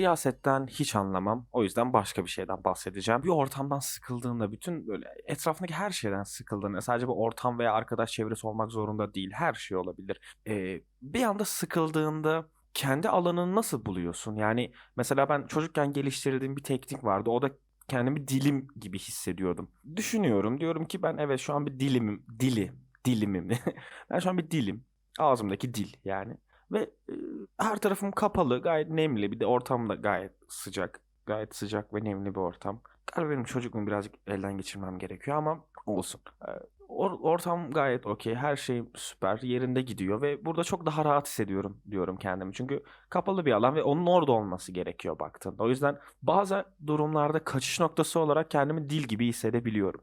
siyasetten hiç anlamam. O yüzden başka bir şeyden bahsedeceğim. Bir ortamdan sıkıldığında, bütün böyle etrafındaki her şeyden sıkıldığında, sadece bir ortam veya arkadaş çevresi olmak zorunda değil. Her şey olabilir. Ee, bir anda sıkıldığında kendi alanını nasıl buluyorsun? Yani mesela ben çocukken geliştirdiğim bir teknik vardı. O da kendimi dilim gibi hissediyordum. Düşünüyorum. Diyorum ki ben evet şu an bir dilimim. Dili. Dilimim. ben şu an bir dilim. Ağzımdaki dil yani. Ve e, her tarafım kapalı. Gayet nemli. Bir de ortam da gayet sıcak. Gayet sıcak ve nemli bir ortam. Galiba benim çocukluğumu birazcık elden geçirmem gerekiyor ama olsun. E, or- ortam gayet okey. Her şey süper. Yerinde gidiyor ve burada çok daha rahat hissediyorum diyorum kendimi. Çünkü kapalı bir alan ve onun orada olması gerekiyor baktığında. O yüzden bazı durumlarda kaçış noktası olarak kendimi dil gibi hissedebiliyorum.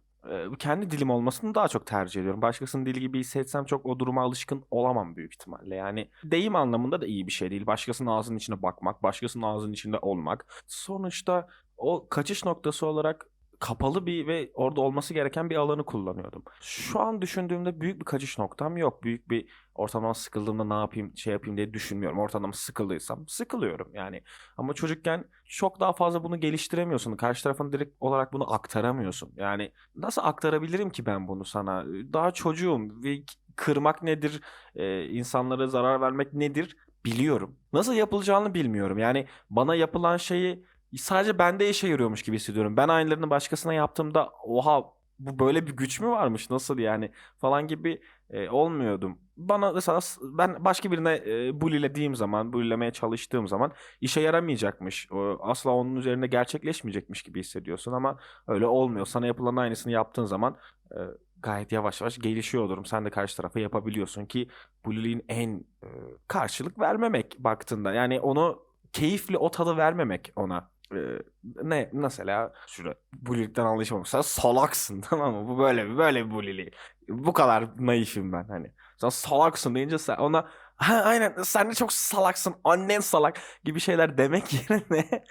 Kendi dilim olmasını daha çok tercih ediyorum. Başkasının dili gibi hissetsem çok o duruma alışkın olamam büyük ihtimalle. Yani deyim anlamında da iyi bir şey değil. Başkasının ağzının içine bakmak, başkasının ağzının içinde olmak. Sonuçta o kaçış noktası olarak kapalı bir ve orada olması gereken bir alanı kullanıyordum. Şu an düşündüğümde büyük bir kaçış noktam yok. Büyük bir ortamdan sıkıldığımda ne yapayım, şey yapayım diye düşünmüyorum. Ortamdan sıkıldıysam sıkılıyorum yani. Ama çocukken çok daha fazla bunu geliştiremiyorsun. Karşı tarafın direkt olarak bunu aktaramıyorsun. Yani nasıl aktarabilirim ki ben bunu sana? Daha çocuğum ve kırmak nedir, e, insanlara zarar vermek nedir biliyorum. Nasıl yapılacağını bilmiyorum. Yani bana yapılan şeyi sadece bende işe yarıyormuş gibi hissediyorum. Ben aynılarını başkasına yaptığımda oha bu böyle bir güç mü varmış nasıl yani falan gibi e, olmuyordum. Bana mesela ben başka birine e, bullilediğim zaman, bullilemeye çalıştığım zaman işe yaramayacakmış. O, asla onun üzerinde gerçekleşmeyecekmiş gibi hissediyorsun ama öyle olmuyor. Sana yapılan aynısını yaptığın zaman e, gayet yavaş yavaş gelişiyor olurum. Sen de karşı tarafa yapabiliyorsun ki bulliliğin en e, karşılık vermemek baktığında. Yani onu keyifli o tadı vermemek ona. Ee, ne mesela şurada bulilikten anlaşılmamak. Sen salaksın tamam mı? Bu böyle bir böyle bir bulili. Bu kadar naifim ben hani. Sen salaksın deyince sen ona ha aynen sen de çok salaksın annen salak gibi şeyler demek yerine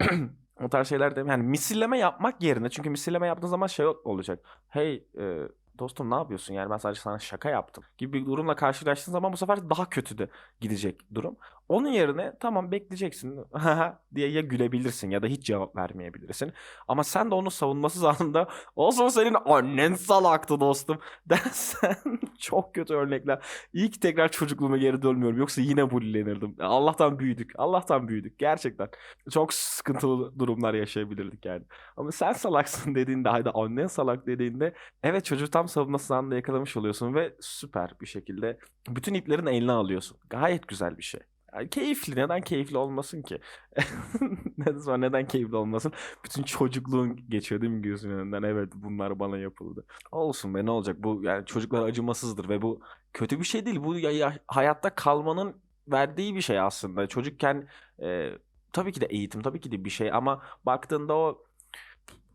o tarz şeyler demek yani misilleme yapmak yerine çünkü misilleme yaptığın zaman şey olacak. Hey e, dostum ne yapıyorsun yani ben sadece sana şaka yaptım gibi bir durumla karşılaştığın zaman bu sefer daha kötü de gidecek durum. Onun yerine tamam bekleyeceksin diye ya gülebilirsin ya da hiç cevap vermeyebilirsin. Ama sen de onu savunmasız anında olsun senin annen salaktı dostum dersen çok kötü örnekler. İyi ki tekrar çocukluğuma geri dönmüyorum yoksa yine bullenirdim. Allah'tan büyüdük. Allah'tan büyüdük gerçekten. Çok sıkıntılı durumlar yaşayabilirdik yani. Ama sen salaksın dediğinde hayda annen salak dediğinde evet çocuğu tam savunmasız anında yakalamış oluyorsun ve süper bir şekilde bütün iplerin eline alıyorsun. Gayet güzel bir şey. Yani keyifli. Neden keyifli olmasın ki? neden sonra neden keyifli olmasın? Bütün çocukluğun geçiyor değil mi gözünün önünden? Evet bunlar bana yapıldı. Olsun be ne olacak? Bu yani çocuklar acımasızdır ve bu kötü bir şey değil. Bu ya, ya, hayatta kalmanın verdiği bir şey aslında. Çocukken e, tabii ki de eğitim tabii ki de bir şey ama baktığında o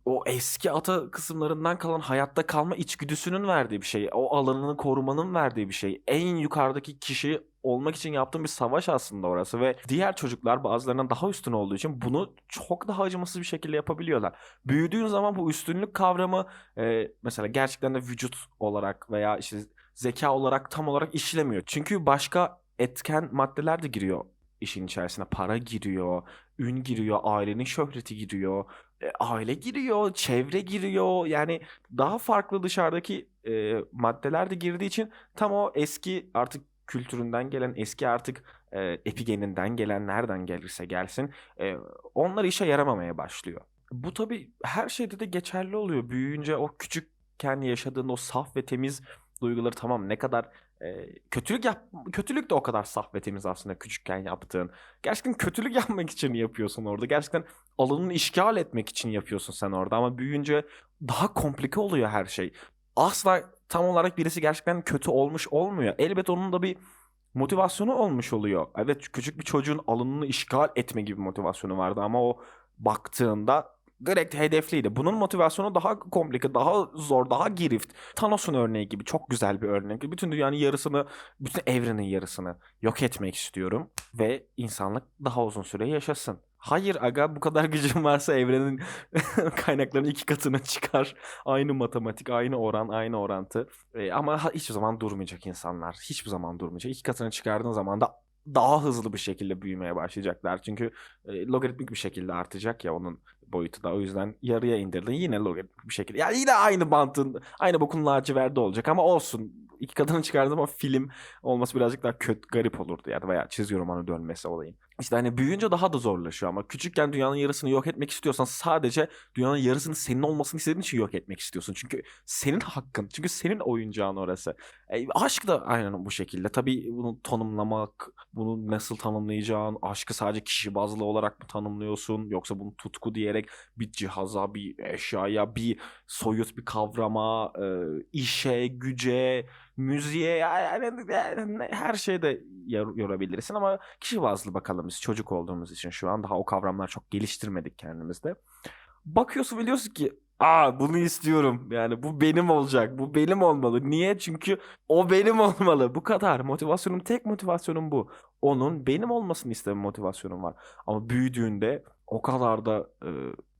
o eski ata kısımlarından kalan hayatta kalma içgüdüsünün verdiği bir şey. O alanını korumanın verdiği bir şey. En yukarıdaki kişi olmak için yaptığım bir savaş aslında orası ve diğer çocuklar bazılarından daha üstün olduğu için bunu çok daha acımasız bir şekilde yapabiliyorlar. Büyüdüğün zaman bu üstünlük kavramı e, mesela gerçekten de vücut olarak veya işte zeka olarak tam olarak işlemiyor. Çünkü başka etken maddeler de giriyor işin içerisine. Para giriyor, ün giriyor, ailenin şöhreti giriyor, e, aile giriyor, çevre giriyor. Yani daha farklı dışarıdaki e, maddeler de girdiği için tam o eski artık kültüründen gelen eski artık e, epigeninden gelen nereden gelirse gelsin e, onlar işe yaramamaya başlıyor. Bu tabii her şeyde de geçerli oluyor. Büyüyünce o küçükken yaşadığın o saf ve temiz duyguları tamam ne kadar kötülük yap kötülük de o kadar saf ve temiz aslında küçükken yaptığın. Gerçekten kötülük yapmak için yapıyorsun orada. Gerçekten alanını işgal etmek için yapıyorsun sen orada ama büyüyünce daha komplike oluyor her şey. Asla tam olarak birisi gerçekten kötü olmuş olmuyor. Elbet onun da bir motivasyonu olmuş oluyor. Evet küçük bir çocuğun alanını işgal etme gibi motivasyonu vardı ama o baktığında direkt hedefliydi. Bunun motivasyonu daha komplike, daha zor, daha girift. Thanos'un örneği gibi çok güzel bir örnek. Bütün dünyanın yarısını, bütün evrenin yarısını yok etmek istiyorum ve insanlık daha uzun süre yaşasın. Hayır aga bu kadar gücün varsa evrenin kaynaklarının iki katına çıkar. Aynı matematik, aynı oran, aynı orantı. E, ama hiçbir zaman durmayacak insanlar. Hiçbir zaman durmayacak. İki katına çıkardığın zaman da daha hızlı bir şekilde büyümeye başlayacaklar. Çünkü e, logaritmik bir şekilde artacak ya onun boyutu da. O yüzden yarıya indirdin yine logaritmik bir şekilde. Yani yine aynı mantığın, aynı bokun laciverdi olacak ama olsun. İki katını çıkardım ama film olması birazcık daha kötü, garip olurdu yani veya çizgi romanı dönmesi olayın. İşte hani büyüyünce daha da zorlaşıyor ama küçükken dünyanın yarısını yok etmek istiyorsan sadece dünyanın yarısının senin olmasını istediğin için yok etmek istiyorsun. Çünkü senin hakkın. Çünkü senin oyuncağın orası. E, aşk da aynen bu şekilde. Tabii bunu tanımlamak, bunu nasıl tanımlayacağın, aşkı sadece kişi bazlı olarak mı tanımlıyorsun yoksa bunu tutku diyerek bir cihaza, bir eşyaya, bir soyut bir kavrama, e, işe, güce, müziğe yani, yani her şeyde yor- yorabilirsin ama kişi bazlı bakalım biz çocuk olduğumuz için şu an daha o kavramlar çok geliştirmedik kendimizde. Bakıyorsun biliyorsun ki Aa bunu istiyorum. Yani bu benim olacak. Bu benim olmalı. Niye? Çünkü o benim olmalı. Bu kadar. Motivasyonum tek motivasyonum bu. Onun benim olmasını isteme motivasyonum var. Ama büyüdüğünde o kadar da e,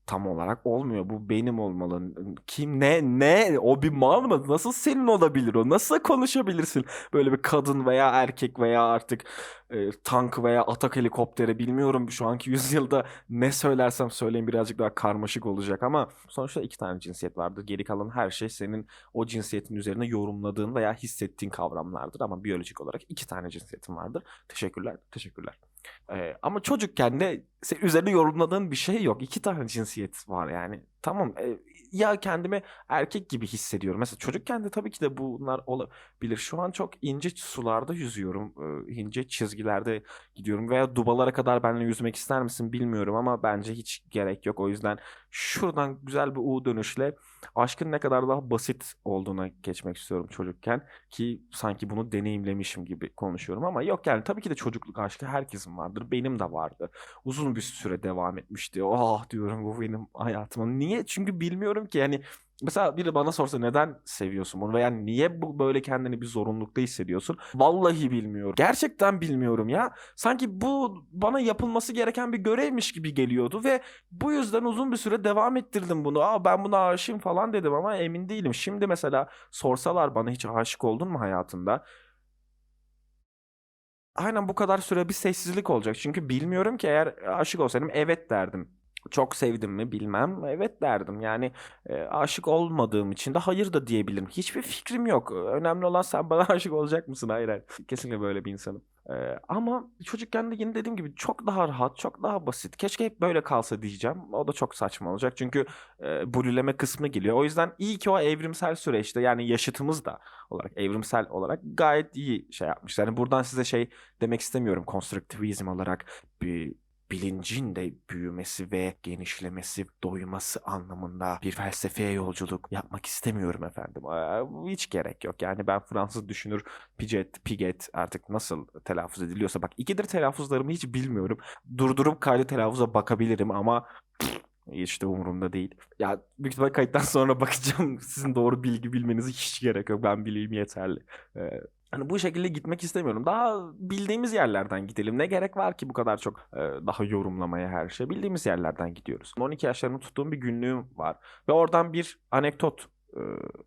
tam olarak olmuyor. Bu benim olmalı. Kim ne ne o bir mal mı? Nasıl senin olabilir o? Nasıl konuşabilirsin? Böyle bir kadın veya erkek veya artık e, tank veya atak helikopteri bilmiyorum. Şu anki yüzyılda ne söylersem söyleyeyim birazcık daha karmaşık olacak ama sonuçta iki tane cinsiyet vardır. Geri kalan her şey senin o cinsiyetin üzerine yorumladığın veya hissettiğin kavramlardır ama biyolojik olarak iki tane cinsiyetin vardır. Teşekkürler, teşekkürler. Ee, ama çocukken de üzerine yorumladığın bir şey yok. İki tane cinsiyet var yani. Tamam e, ya kendimi erkek gibi hissediyorum. Mesela çocukken de tabii ki de bunlar olabilir. Şu an çok ince sularda yüzüyorum. ince çizgilerde gidiyorum. Veya dubalara kadar benimle yüzmek ister misin bilmiyorum ama bence hiç gerek yok. O yüzden şuradan güzel bir U dönüşle aşkın ne kadar daha basit olduğuna geçmek istiyorum çocukken. Ki sanki bunu deneyimlemişim gibi konuşuyorum ama yok yani tabii ki de çocukluk aşkı herkesin vardır. Benim de vardı. Uzun bir süre devam etmişti. Ah diyorum bu benim hayatıma. Niye? Çünkü bilmiyorum ki yani Mesela biri bana sorsa neden seviyorsun bunu veya niye bu böyle kendini bir zorunlulukta hissediyorsun? Vallahi bilmiyorum. Gerçekten bilmiyorum ya. Sanki bu bana yapılması gereken bir görevmiş gibi geliyordu ve bu yüzden uzun bir süre devam ettirdim bunu. Aa ben buna aşığım falan dedim ama emin değilim. Şimdi mesela sorsalar bana hiç aşık oldun mu hayatında? Aynen bu kadar süre bir sessizlik olacak. Çünkü bilmiyorum ki eğer aşık olsaydım evet derdim. Çok sevdim mi bilmem. Evet derdim. Yani e, aşık olmadığım için de hayır da diyebilirim. Hiçbir fikrim yok. Önemli olan sen bana aşık olacak mısın? Hayır hayır. Kesinlikle böyle bir insanım. E, ama çocukken de yine dediğim gibi çok daha rahat, çok daha basit. Keşke hep böyle kalsa diyeceğim. O da çok saçma olacak. Çünkü e, blürleme kısmı geliyor. O yüzden iyi ki o evrimsel süreçte yani yaşıtımız da olarak evrimsel olarak gayet iyi şey yapmış. Yani buradan size şey demek istemiyorum konstruktivizm olarak bir bilincin de büyümesi ve genişlemesi, doyması anlamında bir felsefeye yolculuk yapmak istemiyorum efendim. Hiç gerek yok. Yani ben Fransız düşünür Piget, Piget artık nasıl telaffuz ediliyorsa bak ikidir telaffuzlarımı hiç bilmiyorum. Durdurup kaydı telaffuza bakabilirim ama hiç de umurumda değil. Ya büyük ihtimal kayıttan sonra bakacağım. Sizin doğru bilgi bilmenize hiç gerek yok. Ben bileyim yeterli. Ee, Hani bu şekilde gitmek istemiyorum. Daha bildiğimiz yerlerden gidelim. Ne gerek var ki bu kadar çok e, daha yorumlamaya her şey? Bildiğimiz yerlerden gidiyoruz. 12 yaşlarımı tuttuğum bir günlüğüm var. Ve oradan bir anekdot e,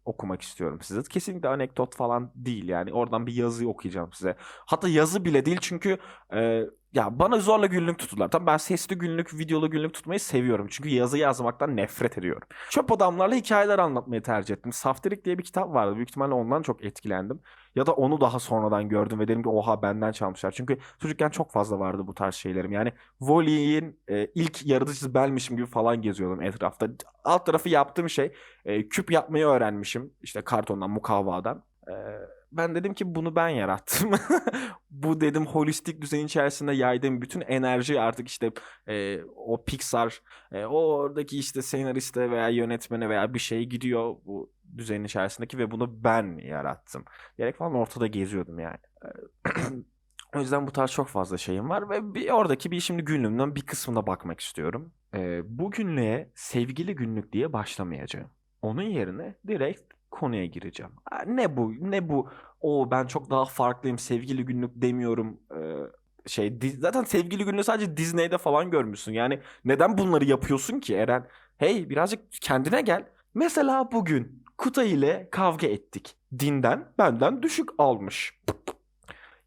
okumak istiyorum size. Kesinlikle anekdot falan değil yani. Oradan bir yazı okuyacağım size. Hatta yazı bile değil çünkü e, ya bana zorla günlük tuttular. Tamam ben sesli günlük, videolu günlük tutmayı seviyorum. Çünkü yazı yazmaktan nefret ediyorum. Çöp adamlarla hikayeler anlatmayı tercih ettim. Saftirik diye bir kitap vardı. Büyük ihtimalle ondan çok etkilendim. Ya da onu daha sonradan gördüm ve dedim ki oha benden çalmışlar. Çünkü çocukken çok fazla vardı bu tarz şeylerim. Yani Voli'nin e, ilk yaratıcısı benmişim gibi falan geziyordum etrafta. Alt tarafı yaptığım şey e, küp yapmayı öğrenmişim. İşte kartondan, mukavvadan. E, ben dedim ki bunu ben yarattım. Bu dedim holistik düzenin içerisinde yaydığım bütün enerji artık işte e, o Pixar, e, o oradaki işte senariste veya yönetmene veya bir şey gidiyor bu düzenin içerisindeki ve bunu ben yarattım. Gerek falan ortada geziyordum yani. O yüzden bu tarz çok fazla şeyim var ve bir oradaki bir şimdi günlüğümden bir kısmına bakmak istiyorum. E, bu günlüğe sevgili günlük diye başlamayacağım. Onun yerine direkt konuya gireceğim. Ne bu? Ne bu? O ben çok daha farklıyım. Sevgili günlük demiyorum. Ee, şey zaten sevgili günlüğü sadece Disney'de falan görmüşsün. Yani neden bunları yapıyorsun ki Eren? Hey birazcık kendine gel. Mesela bugün Kutay ile kavga ettik. Dinden benden düşük almış.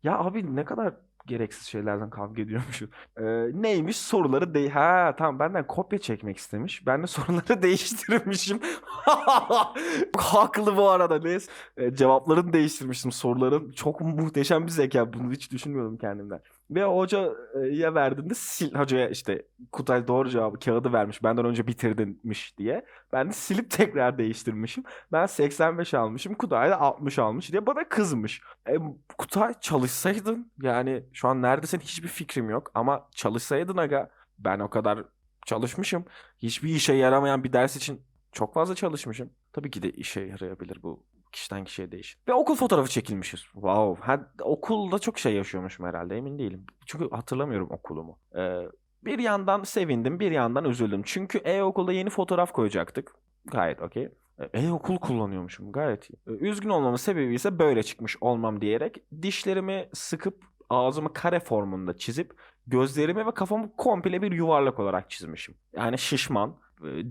Ya abi ne kadar gereksiz şeylerden kavga ediyormuşuz. Ee, neymiş soruları de ha tamam benden kopya çekmek istemiş. Ben de soruları değiştirmişim. Haklı bu arada. Neyse. Ee, cevaplarını değiştirmiştim soruların. Çok muhteşem bir zeka. Bunu hiç düşünmüyordum kendimden. Ve hocaya verdiğinde sil hocaya işte Kutay doğru cevabı kağıdı vermiş. Benden önce bitirdinmiş diye. Ben de silip tekrar değiştirmişim. Ben 85 almışım. Kutay da 60 almış diye bana kızmış. E, Kutay çalışsaydın yani şu an neredesin hiçbir fikrim yok ama çalışsaydın aga ben o kadar çalışmışım. Hiçbir işe yaramayan bir ders için çok fazla çalışmışım. Tabii ki de işe yarayabilir bu kişiden kişiye değişir. Ve okul fotoğrafı çekilmişiz. Wow. Ha, okulda çok şey yaşıyormuşum herhalde emin değilim. Çünkü hatırlamıyorum okulumu. Ee, bir yandan sevindim bir yandan üzüldüm. Çünkü e-okulda yeni fotoğraf koyacaktık. Gayet okey. E, E-okul kullanıyormuşum gayet iyi. Ee, Üzgün olmamın sebebi ise böyle çıkmış olmam diyerek dişlerimi sıkıp ağzımı kare formunda çizip gözlerimi ve kafamı komple bir yuvarlak olarak çizmişim. Yani şişman, e,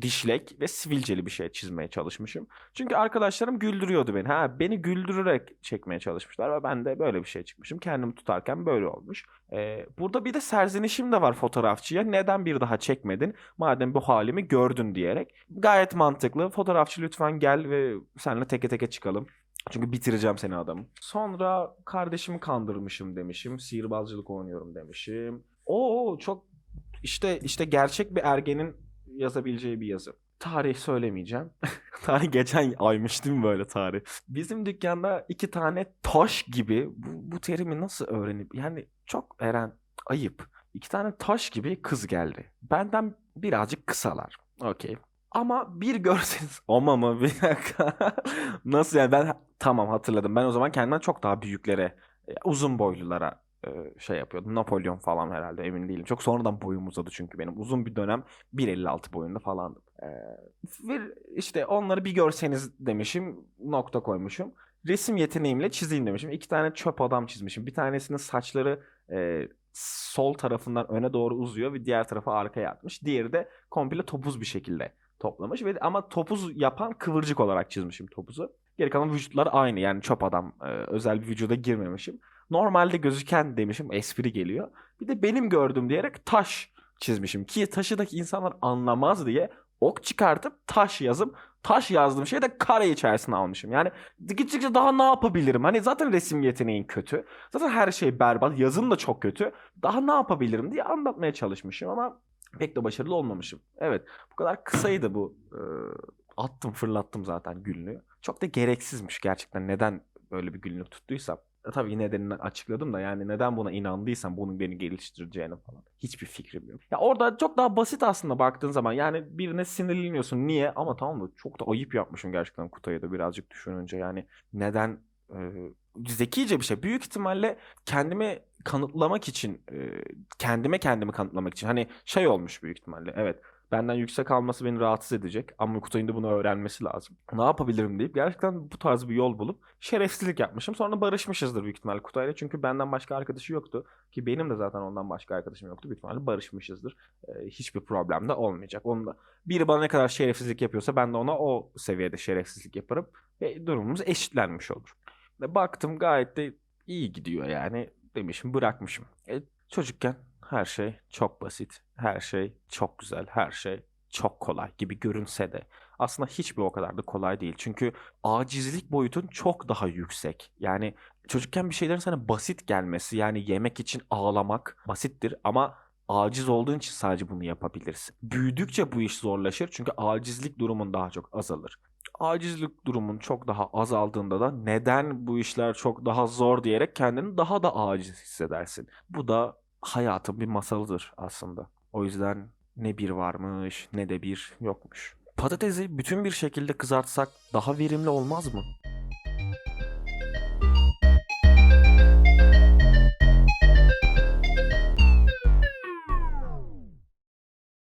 dişlek ve sivilceli bir şey çizmeye çalışmışım. Çünkü arkadaşlarım güldürüyordu beni. Ha beni güldürerek çekmeye çalışmışlar ve ben de böyle bir şey çıkmışım. Kendimi tutarken böyle olmuş. Ee, burada bir de serzenişim de var fotoğrafçıya. Neden bir daha çekmedin? Madem bu halimi gördün diyerek. Gayet mantıklı. Fotoğrafçı lütfen gel ve seninle teke teke çıkalım. Çünkü bitireceğim seni adamım. Sonra kardeşimi kandırmışım demişim. Sihirbazcılık oynuyorum demişim. Oo çok işte işte gerçek bir ergenin yazabileceği bir yazı. Tarih söylemeyeceğim. tarih geçen aymış değil mi böyle tarih? Bizim dükkanda iki tane taş gibi bu, bu terimi nasıl öğrenip yani çok Eren ayıp. İki tane taş gibi kız geldi. Benden birazcık kısalar. Okey. Ama bir görseniz ama mı bir dakika. Nasıl yani ben tamam hatırladım. Ben o zaman kendimden çok daha büyüklere e, uzun boylulara şey yapıyordum. Napolyon falan herhalde emin değilim. Çok sonradan boyum uzadı çünkü benim. Uzun bir dönem 1.56 boyunda. Ee, bir işte onları bir görseniz demişim. Nokta koymuşum. Resim yeteneğimle çizeyim demişim. İki tane çöp adam çizmişim. Bir tanesinin saçları e, sol tarafından öne doğru uzuyor ve diğer tarafa arkaya atmış. Diğeri de komple topuz bir şekilde toplamış ve ama topuz yapan kıvırcık olarak çizmişim topuzu. Geri kalan vücutlar aynı yani çöp adam e, özel bir vücuda girmemişim. Normalde gözüken demişim espri geliyor. Bir de benim gördüğüm diyerek taş çizmişim ki taşıdaki insanlar anlamaz diye ok çıkartıp taş yazıp taş yazdığım şeyi de kare içerisine almışım. Yani gittikçe daha ne yapabilirim? Hani zaten resim yeteneğin kötü. Zaten her şey berbat. Yazım da çok kötü. Daha ne yapabilirim diye anlatmaya çalışmışım ama pek de başarılı olmamışım. Evet bu kadar kısaydı bu. Attım fırlattım zaten günlüğü. Çok da gereksizmiş gerçekten neden böyle bir günlük tuttuysam. E, tabii nedenini açıkladım da yani neden buna inandıysam bunun beni geliştireceğini falan. Hiçbir fikrim yok. Ya orada çok daha basit aslında baktığın zaman. Yani birine sinirleniyorsun. Niye? Ama tamam mı? Çok da ayıp yapmışım gerçekten Kutay'a da birazcık düşününce. Yani neden e, zekice bir şey. Büyük ihtimalle kendimi kanıtlamak için e, kendime kendimi kanıtlamak için hani şey olmuş büyük ihtimalle. Evet benden yüksek alması beni rahatsız edecek ama Kutay'ın da bunu öğrenmesi lazım. Ne yapabilirim deyip gerçekten bu tarz bir yol bulup şerefsizlik yapmışım. Sonra barışmışızdır büyük ihtimalle Kutay'la çünkü benden başka arkadaşı yoktu. Ki benim de zaten ondan başka arkadaşım yoktu. Büyük ihtimalle barışmışızdır. Ee, hiçbir problem de olmayacak. Onu da biri bana ne kadar şerefsizlik yapıyorsa ben de ona o seviyede şerefsizlik yaparım. Ve durumumuz eşitlenmiş olur. Ve baktım gayet de iyi gidiyor yani demişim bırakmışım. E, çocukken her şey çok basit, her şey çok güzel, her şey çok kolay gibi görünse de aslında hiçbir o kadar da kolay değil. Çünkü acizlik boyutun çok daha yüksek. Yani çocukken bir şeylerin sana basit gelmesi yani yemek için ağlamak basittir ama aciz olduğun için sadece bunu yapabilirsin. Büyüdükçe bu iş zorlaşır çünkü acizlik durumun daha çok azalır. Acizlik durumun çok daha azaldığında da neden bu işler çok daha zor diyerek kendini daha da aciz hissedersin. Bu da hayatın bir masalıdır aslında. O yüzden ne bir varmış ne de bir yokmuş. Patatesi bütün bir şekilde kızartsak daha verimli olmaz mı?